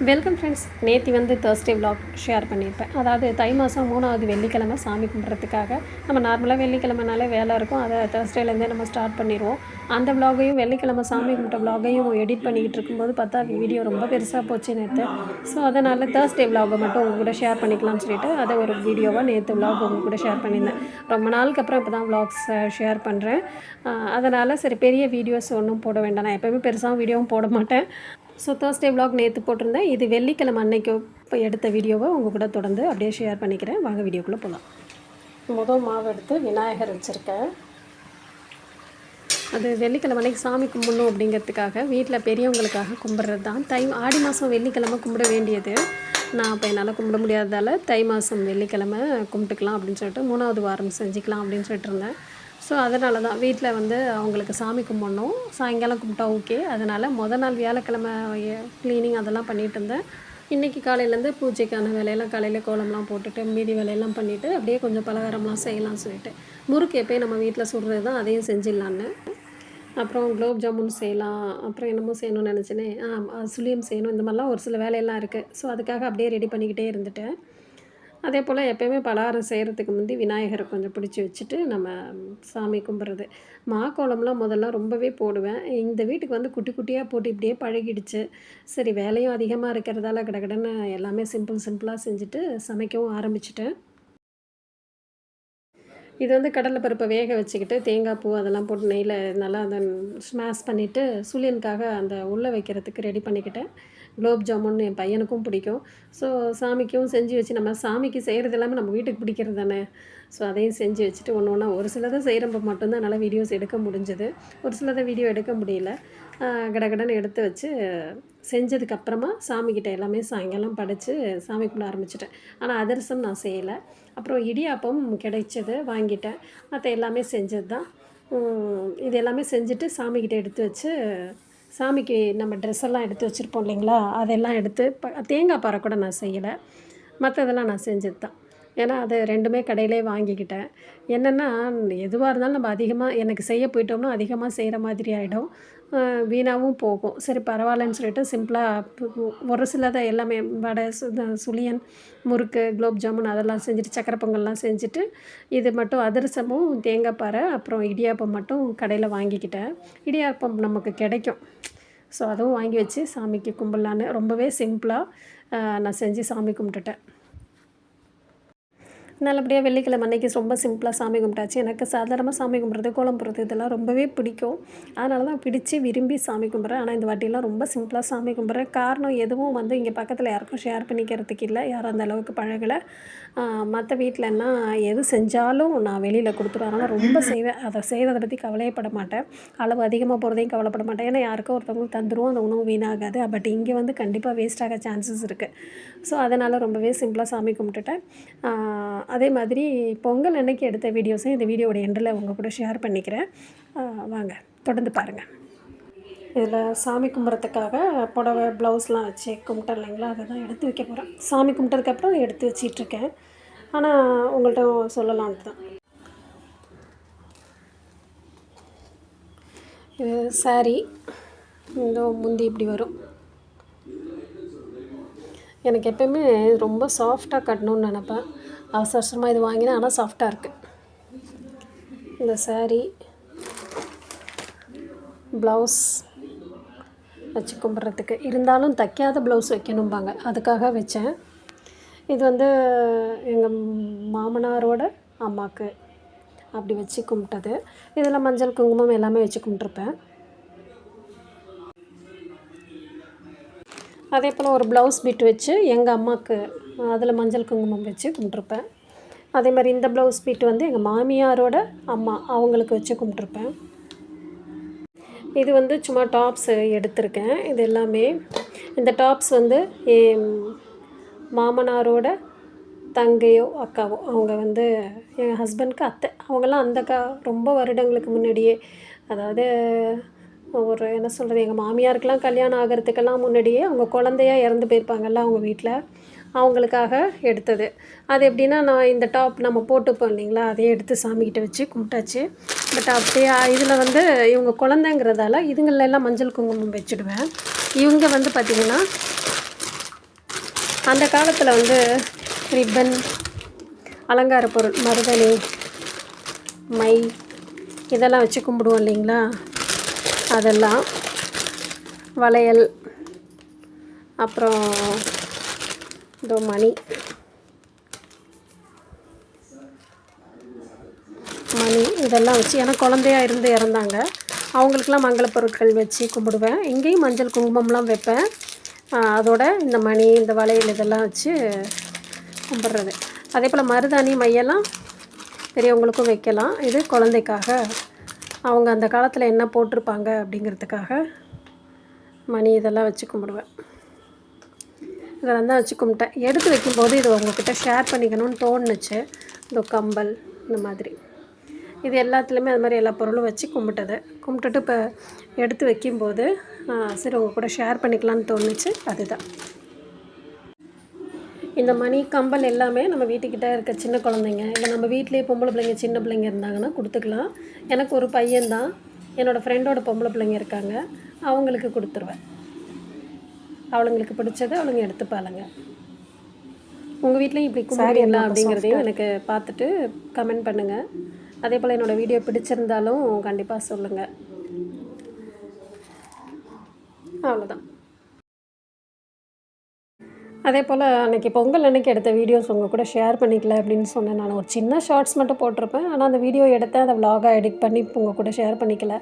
Welcome friends நேத்தி வந்து Thursday vlog share பண்ணியிருப்பேன். அதாவது தை மாதம் மூணாவது வெள்ளிக்கிழமை சாமி கும்பிட்றதுக்காக. நம்ம நார்மலாக வெள்ளிக்கிழமைனாலே வேலை இருக்கும். அதை தேர்ஸ்டேலேருந்தே நம்ம ஸ்டார்ட் பண்ணிடுவோம். அந்த விலாகையும் வெள்ளிக்கிழமை சாமி கும்பிட்ட விலாகையும் எடிட் பண்ணிக்கிட்டு இருக்கும்போது பார்த்தா வீடியோ ரொம்ப பெருசாக போச்சு நேற்று ஸோ அதனால் தேர்ஸ்டே விலாகை மட்டும் உங்கள் கூட ஷேர் பண்ணிக்கலாம்னு சொல்லிட்டு அதை ஒரு வீடியோவாக நேற்று விலாக் உங்கள் கூட ஷேர் பண்ணியிருந்தேன். ரொம்ப நாளுக்கு அப்புறம் இப்போ தான் vlogs ஷேர் பண்ணுறேன் அதனால் சரி பெரிய வீடியோஸ் ஒன்றும் போட வேண்டாம். நான் எப்போயுமே பெருசாக வீடியோவும் போட மாட்டேன். ஸோ தேர்ஸ்டே விலாக் நேற்று போட்டிருந்தேன். இது வெள்ளிக்கிழமை அன்னைக்கு இப்போ எடுத்த வீடியோவை உங்கள் கூட தொடர்ந்து அப்படியே ஷேர் பண்ணிக்கிறேன். வாங்க வீடியோக்குள்ளே போகலாம் முதல் மாவு எடுத்து விநாயகர் வச்சுருக்கேன். அது வெள்ளிக்கிழமை அன்னைக்கு சாமி கும்பிடணும் அப்படிங்கிறதுக்காக வீட்டில் பெரியவங்களுக்காக கும்பிட்றது தான். தை ஆடி மாதம் வெள்ளிக்கிழமை கும்பிட வேண்டியது. நான் இப்போ என்னால் கும்பிட முடியாததால் தை மாதம் வெள்ளிக்கிழமை கும்பிட்டுக்கலாம் அப்படின்னு சொல்லிட்டு மூணாவது வாரம் செஞ்சுக்கலாம் அப்படின்னு சொல்லிட்டு இருந்தேன். ஸோ அதனால தான் வீட்டில் வந்து அவங்களுக்கு சாமி கும்பிடணும். சாயங்காலம் கும்பிட்டா ஓகே அதனால் மொதல் நாள் வியாழக்கிழமை க்ளீனிங் அதெல்லாம் பண்ணிகிட்டு இருந்தேன். இன்றைக்கி காலையிலேருந்து பூஜைக்கான வேலையெல்லாம் காலையில் கோலம்லாம் போட்டுட்டு மீதி வேலையெல்லாம் பண்ணிவிட்டு அப்படியே கொஞ்சம் பலகாரம்லாம் செய்யலாம்னு சொல்லிட்டு. முறுக்கு எப்போயும் நம்ம வீட்டில் சுடுறது தான் அதையும் செஞ்சிடலான்னு. அப்புறம் குலோப் ஜாமுன் செய்யலாம். அப்புறம் என்னமோ செய்யணும்னு நினச்சினே. ஆ சுழியம் செய்யணும். இந்த மாதிரிலாம் ஒரு சில வேலையெல்லாம் இருக்குது ஸோ அதுக்காக அப்படியே ரெடி பண்ணிக்கிட்டே இருந்துட்டேன். அதே போல் எப்போயுமே பலகாரம் செய்கிறதுக்கு முந்தி விநாயகரை கொஞ்சம் பிடிச்சி வச்சுட்டு நம்ம சாமி கும்பிட்றது. மா கோலம்லாம் முதல்ல ரொம்பவே போடுவேன். இந்த வீட்டுக்கு வந்து குட்டி குட்டியாக போட்டு இப்படியே பழகிடுச்சு. சரி வேலையும் அதிகமாக இருக்கிறதால கடகடன்னு எல்லாமே சிம்பிள் சிம்பிளாக செஞ்சுட்டு சமைக்கவும் ஆரம்பிச்சிட்டேன். இது வந்து கடலைப்பருப்பை வேக வச்சுக்கிட்டு தேங்காய் பூ அதெல்லாம் போட்டு நெய்யில் நல்லா அதை ஸ்மாஷ் பண்ணிவிட்டு சுழியனுக்காக அந்த உள்ளே வைக்கிறதுக்கு ரெடி பண்ணிக்கிட்டேன். குலோப் ஜாமுன் என் பையனுக்கும் பிடிக்கும். ஸோ சாமிக்கும் செஞ்சு வச்சு நம்ம சாமிக்கு செய்கிறது எல்லாமே நம்ம வீட்டுக்கு பிடிக்கிறது தானே? ஸோ அதையும் செஞ்சு வச்சுட்டு ஒன்று ஒன்றா ஒரு சிலதை செய்கிறப்ப மட்டும்தான் என்னால் வீடியோஸ் எடுக்க முடிஞ்சது. ஒரு சிலதை வீடியோ எடுக்க முடியல. கடகடன்னு எடுத்து வச்சு செஞ்சதுக்கப்புறமா சாமிக்கிட்ட எல்லாமே சாயங்காலம் படைத்து சாமி கும்பிட ஆரம்பிச்சிட்டேன். ஆனால் அதிரசம் நான் செய்யலை. அப்புறம் இடியாப்பம் கிடைச்சது வாங்கிட்டேன். மற்ற எல்லாமே செஞ்சது தான் இது எல்லாமே செஞ்சுட்டு சாமிக்கிட்ட எடுத்து வச்சு சாமிக்கு நம்ம ட்ரெஸ் எல்லாம் எடுத்து வச்சுருப்போம் இல்லைங்களா? அதெல்லாம் எடுத்து ப தேங்காய் பாறை கூட நான் செய்யலை. மற்றதெல்லாம் நான் செஞ்சது தான் ஏன்னா அது ரெண்டுமே கடையிலே வாங்கிக்கிட்டேன். என்னென்னா எதுவாக இருந்தாலும் நம்ம அதிகமாக எனக்கு செய்ய போயிட்டோம்னா அதிகமாக செய்கிற மாதிரி ஆகிடும் வீணாகவும் போகும். சரி பரவாயில்லன்னு சொல்லிட்டு சிம்பிளாக ஒரு சிலதை எல்லாமே வடை சு சுழியன் முறுக்கு குலோப் ஜாமுன் அதெல்லாம் செஞ்சுட்டு சக்கரை பொங்கல்லாம் செஞ்சுட்டு இது மட்டும் அதிரசமும் தேங்காய் பாறை அப்புறம் இடியாப்பம் மட்டும் கடையில் வாங்கிக்கிட்டேன். இடியாப்பம் நமக்கு கிடைக்கும். ஸோ அதுவும் வாங்கி வச்சு சாமிக்கு கும்பிட்லான்னு ரொம்பவே சிம்பிளாக நான் செஞ்சு சாமி கும்பிட்டுட்டேன். நல்லபடியாக வெள்ளிக்கிழமை அன்றைக்கி ரொம்ப சிம்பிளாக சாமி கும்பிட்டாச்சு. எனக்கு சாதாரணமாக சாமி கும்பிட்றது கோலம் போடுறது இதெல்லாம் ரொம்பவே பிடிக்கும். அதனால தான் பிடிச்சி விரும்பி சாமி கும்பிட்றேன். ஆனால் இந்த வாட்டிலாம் ரொம்ப சிம்பிளாக சாமி கும்பிட்றேன். காரணம் எதுவும் வந்து இங்கே பக்கத்தில் யாருக்கும் ஷேர் பண்ணிக்கிறதுக்கு இல்லை. யாரும் அந்த அளவுக்கு பழகலை. மற்ற வீட்டிலன்னா எது செஞ்சாலும் நான் வெளியில் கொடுத்துருவேன். அதனால் ரொம்ப செய்வேன். அதை செய்கிறத பற்றி கவலையப்பட மாட்டேன். அளவு அதிகமாக போகிறதையும் கவலைப்பட மாட்டேன். ஏன்னா யாருக்கோ ஒருத்தவங்களுக்கு தந்துருவோம். அந்த உணவு வீணாகாது. பட் இங்கே வந்து கண்டிப்பாக வேஸ்ட் ஆக சான்சஸ் இருக்குது ஸோ அதனால் ரொம்பவே சிம்பிளாக சாமி கும்பிட்டுட்டேன். அதே மாதிரி பொங்கல் அன்னைக்கு எடுத்த வீடியோஸும் இந்த வீடியோட எண்டில் உங்கள் கூட ஷேர் பண்ணிக்கிறேன். வாங்க தொடர்ந்து பாருங்கள் இதில் சாமி கும்பிட்றதுக்காக புடவை ப்ளவுஸ்லாம் வச்சு கும்பிட்டேன் இல்லைங்களா? அதை தான் எடுத்து வைக்க போகிறேன் சாமி கும்பிட்டதுக்கப்புறம் எடுத்து வச்சிட்ருக்கேன் ஆனால் உங்கள்கிட்ட சொல்லலான்ட்டு தான். இது சாரி இந்த முந்தி இப்படி வரும். எனக்கு எப்போயுமே ரொம்ப சாஃப்டாக கட்டணும்னு நினப்பேன். அவசர அவசரமாக இது வாங்கினேன் ஆனால் சாஃப்டாக இருக்குது இந்த சாரீ ப்ளவுஸ் வச்சு கும்பிட்றதுக்கு. இருந்தாலும் தைக்காத ப்ளவுஸ் வைக்கணும்பாங்க. அதுக்காக வச்சேன். இது வந்து எங்கள் மாமனாரோட அம்மாவுக்கு அப்படி வச்சு கும்பிட்டது. இதில் மஞ்சள் குங்குமம் எல்லாமே வச்சு கும்பிட்ருப்பேன் அதே போல் ஒரு ப்ளவுஸ் பிட் வச்சு எங்கள் அம்மாவுக்கு அதில் மஞ்சள் குங்குமம் வச்சு கும்பிட்ருப்பேன் அதே மாதிரி இந்த ப்ளவுஸ் பீட் வந்து எங்கள் மாமியாரோட அம்மா அவங்களுக்கு வச்சு கும்பிட்ருப்பேன் இது வந்து சும்மா டாப்ஸ் எடுத்திருக்கேன். இது எல்லாமே இந்த டாப்ஸ் வந்து என் மாமனாரோட தங்கையோ அக்காவோ அவங்க வந்து என் ஹஸ்பண்ட்க்கு அத்தை. அவங்கெல்லாம் அந்த கா ரொம்ப வருடங்களுக்கு முன்னாடியே அதாவது ஒரு என்ன சொல்கிறது எங்கள் மாமியாருக்கெலாம் கல்யாணம் ஆகிறதுக்கெல்லாம் முன்னாடியே அவங்க குழந்தையா இறந்து போயிருப்பாங்கல்ல அவங்க வீட்டில் அவங்களுக்காக எடுத்தது. அது எப்படின்னா நான் இந்த டாப் நம்ம போட்டுப்போம் இல்லைங்களா அதையே எடுத்து சாமிக்கிட்ட வச்சு கும்பிட்டாச்சு. பட் அப்படியே இதில் வந்து இவங்க குழந்தைங்கிறதால இதுங்களெல்லாம் மஞ்சள் குங்குமம் வச்சுடுவேன். இவங்க வந்து பார்த்திங்கன்னா அந்த காலத்தில் வந்து ரிப்பன் அலங்கார பொருள் மருதணி மை இதெல்லாம் வச்சு கும்பிடுவோம் இல்லைங்களா. அதெல்லாம். வளையல். அப்புறம் இதோ மணி. மணி. இதெல்லாம் வச்சு ஏன்னா குழந்தையா இருந்து இறந்தாங்க. அவங்களுக்கெல்லாம் மங்கள பொருட்கள் வச்சு கும்பிடுவேன். இங்கேயும் மஞ்சள் குங்குமம்லாம் வைப்பேன். அதோட இந்த மணி இந்த வளையல் இதெல்லாம் வச்சு கும்பிட்றது. அதே போல் மருதாணி மையெல்லாம் பெரியவங்களுக்கும் வைக்கலாம். இது குழந்தைக்காக அவங்க அந்த காலத்தில் என்ன போட்டிருப்பாங்க அப்படிங்கிறதுக்காக மணி இதெல்லாம் வச்சு கும்பிடுவேன். இதெல்லாம் தான் வச்சு கும்பிட்டேன். எடுத்து வைக்கும்போது இது உங்ககிட்ட ஷேர் பண்ணிக்கணும்னு தோணுச்சு. இந்த கம்பல் இந்த மாதிரி. இது எல்லாத்துலேயுமே அது மாதிரி எல்லா பொருளும் வச்சு கும்பிட்டது. கும்பிட்டுட்டு இப்போ எடுத்து வைக்கும்போது சரி உங்கள் கூட ஷேர் பண்ணிக்கலான்னு தோணுச்சு. அதுதான். இந்த மணி கம்பல் எல்லாமே நம்ம வீட்டுக்கிட்ட இருக்க சின்ன குழந்தைங்க. இல்லை நம்ம வீட்டிலேயே பொம்பளை பிள்ளைங்க சின்ன பிள்ளைங்க இருந்தாங்கன்னா கொடுத்துக்கலாம். எனக்கு ஒரு பையன்தான் என்னோடய ஃப்ரெண்டோட பொம்பளை பிள்ளைங்க இருக்காங்க. அவங்களுக்கு கொடுத்துருவேன். அவளுங்களுக்கு பிடிச்சதை அவளுங்க எடுத்துப்பாளுங்க. உங்கள் வீட்லேயும் இப்படி கும்பிடுவீங்களா அப்படிங்கிறதையும் எனக்கு பார்த்துட்டு கமெண்ட் பண்ணுங்கள் அதே போல் என்னோடய வீடியோ பிடிச்சிருந்தாலும் கண்டிப்பாக சொல்லுங்கள் அவ்வளோதான் அதே போல் அன்றைக்கி பொங்கல் அன்னைக்கு எடுத்த வீடியோஸ் உங்கள் கூட ஷேர் பண்ணிக்கல அப்படின்னு சொன்னேன். நான் ஒரு சின்ன ஷார்ட்ஸ் மட்டும் போட்டிருப்பேன். ஆனால் அந்த வீடியோ எடுத்து அதை விலாகாக எடிட் பண்ணி உங்கள் கூட ஷேர் பண்ணிக்கல.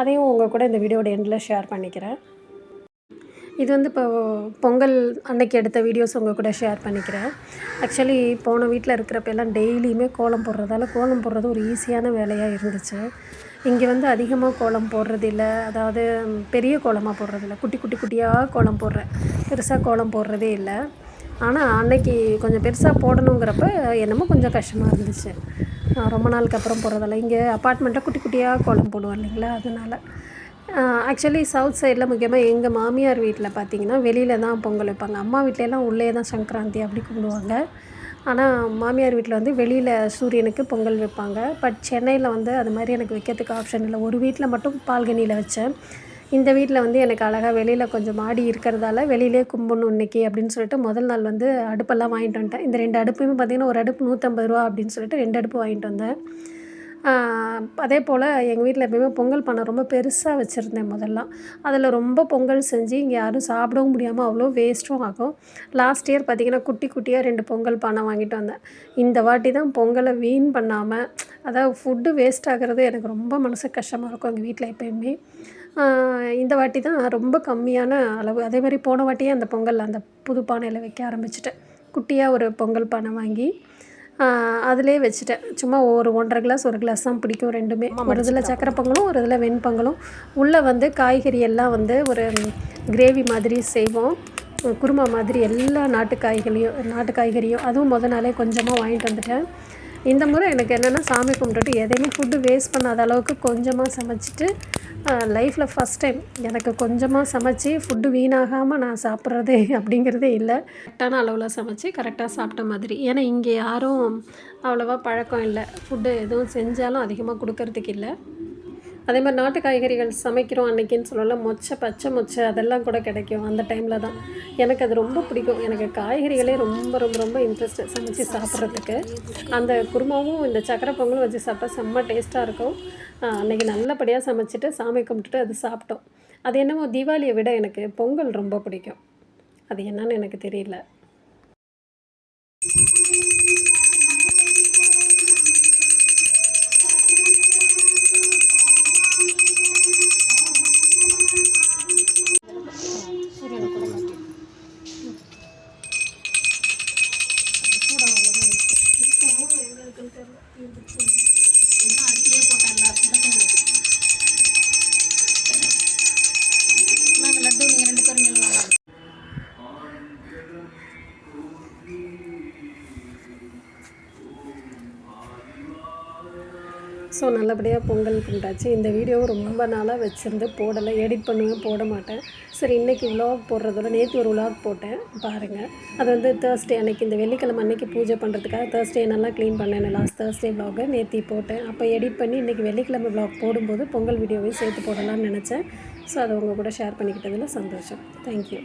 அதையும் உங்கள் கூட இந்த வீடியோட எண்டில் ஷேர் பண்ணிக்கிறேன். இது வந்து இப்போ பொங்கல் அன்னைக்கு எடுத்த வீடியோஸ் உங்கள் கூட ஷேர் பண்ணிக்கிறேன். ஆக்சுவலி போன வீட்டில் இருக்கிறப்ப எல்லாம் டெய்லியுமே கோலம் போடுறதால கோலம் போடுறது ஒரு ஈஸியான வேலையாக இருந்துச்சு. இங்கே வந்து அதிகமாக கோலம் போடுறது இல்லை. அதாவது பெரிய கோலமாக போடுறதில்ல குட்டி குட்டி குட்டியாக கோலம் போடுறேன். பெருசாக கோலம் போடுறதே இல்லை. ஆனால் அன்னைக்கு கொஞ்சம் பெருசாக போடணுங்கிறப்ப என்னமோ கொஞ்சம் கஷ்டமாக இருந்துச்சு. ரொம்ப நாளுக்கு அப்புறம் போடுறதில்ல இங்கே அப்பார்ட்மெண்ட்டில் குட்டி குட்டியாக கோலம் போடுவோம் இல்லைங்களா? அதனால். ஆக்சுவலி சவுத் சைடில் முக்கியமாக எங்கள் மாமியார் வீட்டில் பார்த்தீங்கன்னா வெளியில் தான் பொங்கல் வைப்பாங்க. அம்மா வீட்டிலலாம் உள்ளே தான் சங்கராந்தி அப்படி கும்பிடுவாங்க. ஆனால் மாமியார் வீட்டில் வந்து வெளியில் சூரியனுக்கு பொங்கல் வைப்பாங்க. பட் சென்னையில் வந்து அது மாதிரி எனக்கு வைக்கிறதுக்கு ஆப்ஷன் இல்லை. ஒரு வீட்டில் மட்டும் பால்கனியில் வச்சேன். இந்த வீட்டில் வந்து எனக்கு அழகாக வெளியில் கொஞ்சம் மாடி இருக்கிறதால வெளியிலே கும்பிடணும் இன்னைக்கு அப்படின்னு சொல்லிட்டு முதல் நாள் வந்து அடுப்பெல்லாம் வாங்கிட்டு வந்துட்டேன். இந்த ரெண்டு அடுப்புமே பார்த்திங்கன்னா ஒரு அடுப்பு நூற்றம்பது ரூபா அப்படின்னு சொல்லிட்டு ரெண்டு அடுப்பு வாங்கிட்டு வந்தேன். அதே போல் எங்கள் வீட்டில் எப்பயுமே பொங்கல் பானை ரொம்ப பெருசாக வச்சுருந்தேன் முதல்லாம் அதில் ரொம்ப பொங்கல் செஞ்சு இங்கே யாரும் சாப்பிடவும் முடியாமல் அவ்வளோ வேஸ்ட்டும் ஆகும். லாஸ்ட் இயர் பார்த்திங்கன்னா குட்டி குட்டியாக ரெண்டு பொங்கல் பானை வாங்கிட்டு வந்தேன். இந்த வாட்டி தான் பொங்கலை வீண் பண்ணாமல் அதாவது ஃபுட்டு வேஸ்ட் ஆகிறது எனக்கு ரொம்ப மனசு கஷ்டமாக இருக்கும் எங்கள் வீட்டில் எப்பயுமே. இந்த வாட்டி தான் ரொம்ப கம்மியான அளவு. அதே மாதிரி போன வாட்டியே அந்த பொங்கல் அந்த புது பானையில் வைக்க ஆரம்பிச்சிட்டேன். குட்டியாக ஒரு பொங்கல் பானை வாங்கி அதிலே வச்சுட்டேன். சும்மா ஒரு ஒன்றரை கிளாஸ் ஒரு கிளாஸ் தான் பிடிக்கும் ரெண்டுமே. ஒரு இதில் சக்கரை பொங்கலும் ஒரு இதில் வெண்பொங்கலும். உள்ளே வந்து காய்கறி எல்லாம் வந்து ஒரு கிரேவி மாதிரி செய்வோம். குருமா மாதிரி எல்லா நாட்டு காய்கறியும் நாட்டு காய்கறியும். அதுவும் முத நாளே கொஞ்சமாக வாங்கிட்டு வந்துட்டேன். இந்த முறை எனக்கு என்னென்னா சாமி கும்பிட்டுட்டு எதையுமே ஃபுட்டு வேஸ்ட் பண்ணாத அளவுக்கு கொஞ்சமாக சமைச்சிட்டு லைஃப்பில் ஃபஸ்ட் டைம் எனக்கு கொஞ்சமாக சமைச்சு ஃபுட்டு வீணாகாமல் நான் சாப்பிட்றதே அப்படிங்கிறதே இல்லை. கரெக்டான அளவில் சமைச்சு கரெக்டாக சாப்பிட்ட மாதிரி. ஏன்னா இங்கே யாரும் அவ்வளோவா பழக்கம் இல்லை. ஃபுட்டு எதுவும் செஞ்சாலும் அதிகமாக கொடுக்கறதுக்கு இல்லை. அதே மாதிரி நாட்டு காய்கறிகள் சமைக்கிறோம் அன்னைக்குன்னு சொல்லலாம் மொச்சை பச்சை மொச்சை அதெல்லாம் கூட கிடைக்கும் அந்த டைமில் தான். எனக்கு அது ரொம்ப பிடிக்கும். எனக்கு காய்கறிகளே ரொம்ப ரொம்ப ரொம்ப இன்ட்ரெஸ்ட் சமைச்சு சாப்பிட்றதுக்கு. அந்த குருமாவும் இந்த சக்கரை பொங்கலும் வச்சு சாப்பிட்டா செம்ம டேஸ்ட்டாக இருக்கும். அன்னைக்கு நல்லபடியாக சமைச்சிட்டு சாமி கும்பிட்டுட்டு அது சாப்பிட்டோம். அது என்னமோ தீபாவளியை விட எனக்கு பொங்கல் ரொம்ப பிடிக்கும். அது என்னன்னு எனக்கு தெரியல. ஸோ நல்லபடியாக பொங்கல் கும்பிட்டாச்சு. இந்த வீடியோவும் ரொம்ப நாளாக வச்சுருந்து போடலை. எடிட் பண்ணுவேன் போட மாட்டேன். சரி இன்றைக்கி விலாக் போடுறதோட நேற்று ஒரு விலாக் போட்டேன். பாருங்கள் அது வந்து தேர்ஸ்டே அன்னைக்கு இந்த வெள்ளிக்கிழமை அன்றைக்கி பூஜை பண்ணுறதுக்காக தேர்ஸ்டே நல்லா க்ளீன் பண்ணேன். லாஸ்ட் தேர்ஸ்டே vlog நேற்று போட்டேன். அப்போ எடிட் பண்ணி இன்றைக்கி வெள்ளிக்கிழமை விலாக் போடும்போது பொங்கல் வீடியோவையும் சேர்த்து போடலாம்னு நினச்சேன். ஸோ அதை உங்கள் கூட ஷேர் பண்ணிக்கிட்டதில் சந்தோஷம். தேங்க்யூ